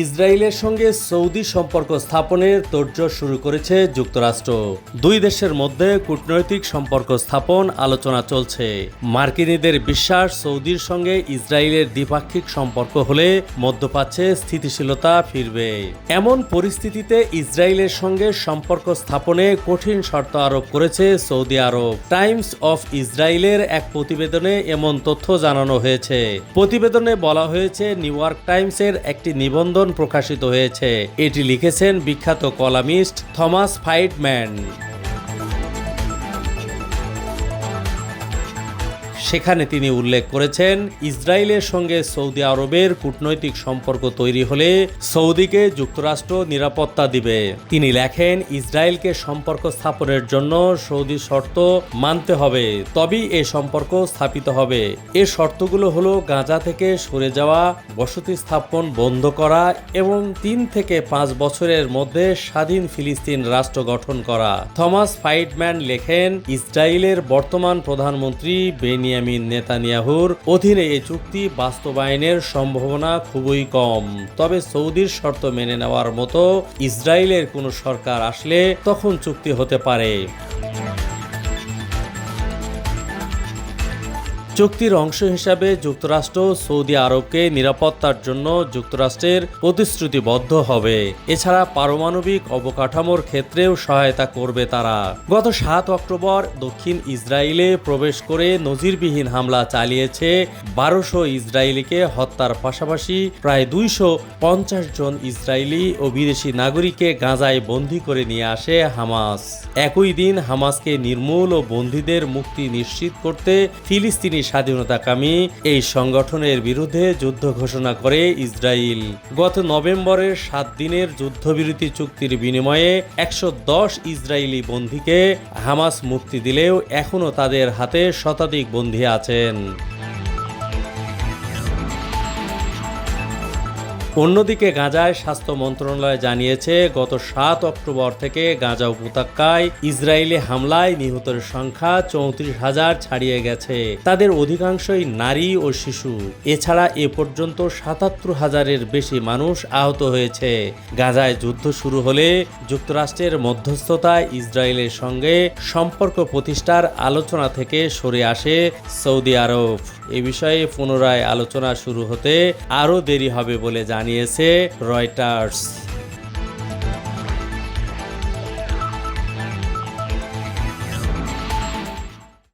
ইসরায়েলের সঙ্গে সৌদি সম্পর্ক স্থাপনের তোড়জোড় শুরু করেছে যুক্তরাষ্ট্র। দুই দেশের মধ্যে কূটনৈতিক সম্পর্ক স্থাপন আলোচনা চলছে। মার্কিনীদের বিশ্বাস সৌদির সঙ্গে ইসরায়েলের দ্বিপাক্ষিক সম্পর্ক হলে মধ্যপ্রাচ্যে স্থিতিশীলতা ফিরবে। এমন পরিস্থিতিতে ইসরায়েলের সঙ্গে সম্পর্ক স্থাপনে কঠিন শর্ত আরোপ করেছে সৌদি আরব। টাইমস অফ ইসরায়েলের এক প্রতিবেদনে এমন তথ্য জানানো হয়েছে। প্রতিবেদনে বলা হয়েছে, নিউ ইয়র্ক টাইমসের একটি নিবন্ধন প্রকাশিত হয়েছে। এটি লিখেছেন বিখ্যাত কলামিস্ট থমাস ফাইটম্যান। সেখানে তিনি উল্লেখ করেছেন, ইসরায়েলের সঙ্গে সৌদি আরবের কূটনৈতিক সম্পর্ক তৈরি হলে সৌদিকে যুক্তরাষ্ট্র নিরাপত্তা দিবে। তিনি লেখেন, ইসরায়েলকে সম্পর্ক স্থাপনের জন্য সৌদি শর্ত মানতে হবে, তবেই এ সম্পর্ক স্থাপিত হবে। এ শর্তগুলো হলো গাঁজা থেকে সরে যাওয়া, বসতি স্থাপন বন্ধ করা এবং তিন থেকে পাঁচ বছরের মধ্যে স্বাধীন ফিলিস্তিন রাষ্ট্র গঠন করা। থমাস ফাইটম্যান লেখেন, ইসরায়েলের বর্তমান প্রধানমন্ত্রী বেনিয়ামিন নেতানিয়াহুর অধীনে এই চুক্তি বাস্তবায়নের সম্ভাবনা খুবই কম। তবে সৌদির শর্ত মেনে নেওয়ার মতো ইসরায়েলের কোনো সরকার আসলে তখন চুক্তি হতে পারে। চুক্তির অংশ হিসাবে যুক্তরাষ্ট্র সৌদি আরবকে নিরাপত্তার জন্য যুক্তরাষ্ট্রের প্রতিশ্রুতিবদ্ধ হবে। এছাড়া পারমাণবিক অবকাঠামোর ক্ষেত্রেও সহায়তা করবে তারা। গত সাত অক্টোবর দক্ষিণ ইসরায়েলে প্রবেশ করে নজিরবিহীন হামলা চালিয়েছে বারোশো ইসরায়েলিকে হত্যার পাশাপাশি প্রায় দুইশো পঞ্চাশ জন ইসরায়েলি ও বিদেশি নাগরিককে গাঁজায় বন্দী করে নিয়ে আসে হামাস। একই দিন হামাসকে নির্মূল ও বন্দীদের মুক্তি নিশ্চিত করতে ফিলিস্তিনি স্বাধীনতাকামী এই সংগঠনের বিরুদ্ধে যুদ্ধ ঘোষণা করে ইসরায়েল। গত নভেম্বরের সাত দিনের যুদ্ধবিরতি চুক্তির বিনিময়ে একশো দশ ইসরায়েলি বন্দীকে হামাস মুক্তি দিলেও এখনও তাদের হাতে শতাধিক বন্দী আছেন। অন্যদিকে গাজায় স্বাস্থ্য মন্ত্রণালয় জানিয়েছে, গত সাত অক্টোবর থেকে গাজা উপত্যকায় ইসরায়েলি হামলায় নিহতের সংখ্যা চৌত্রিশ হাজার ছাড়িয়ে গেছে। তাদের অধিকাংশই নারী ও শিশু। এছাড়া এ পর্যন্ত সাতাত্তর হাজারের বেশি মানুষ আহত হয়েছে। গাজায় যুদ্ধ শুরু হলে যুক্তরাষ্ট্রের মধ্যস্থতায় ইসরায়েলের সঙ্গে সম্পর্ক প্রতিষ্ঠার আলোচনা থেকে সরে আসে সৌদি আরব। এ বিষয়ে পুনরায় আলোচনা শুরু হতে আরও দেরি হবে বলে জানিয়েছে রয়টার্স।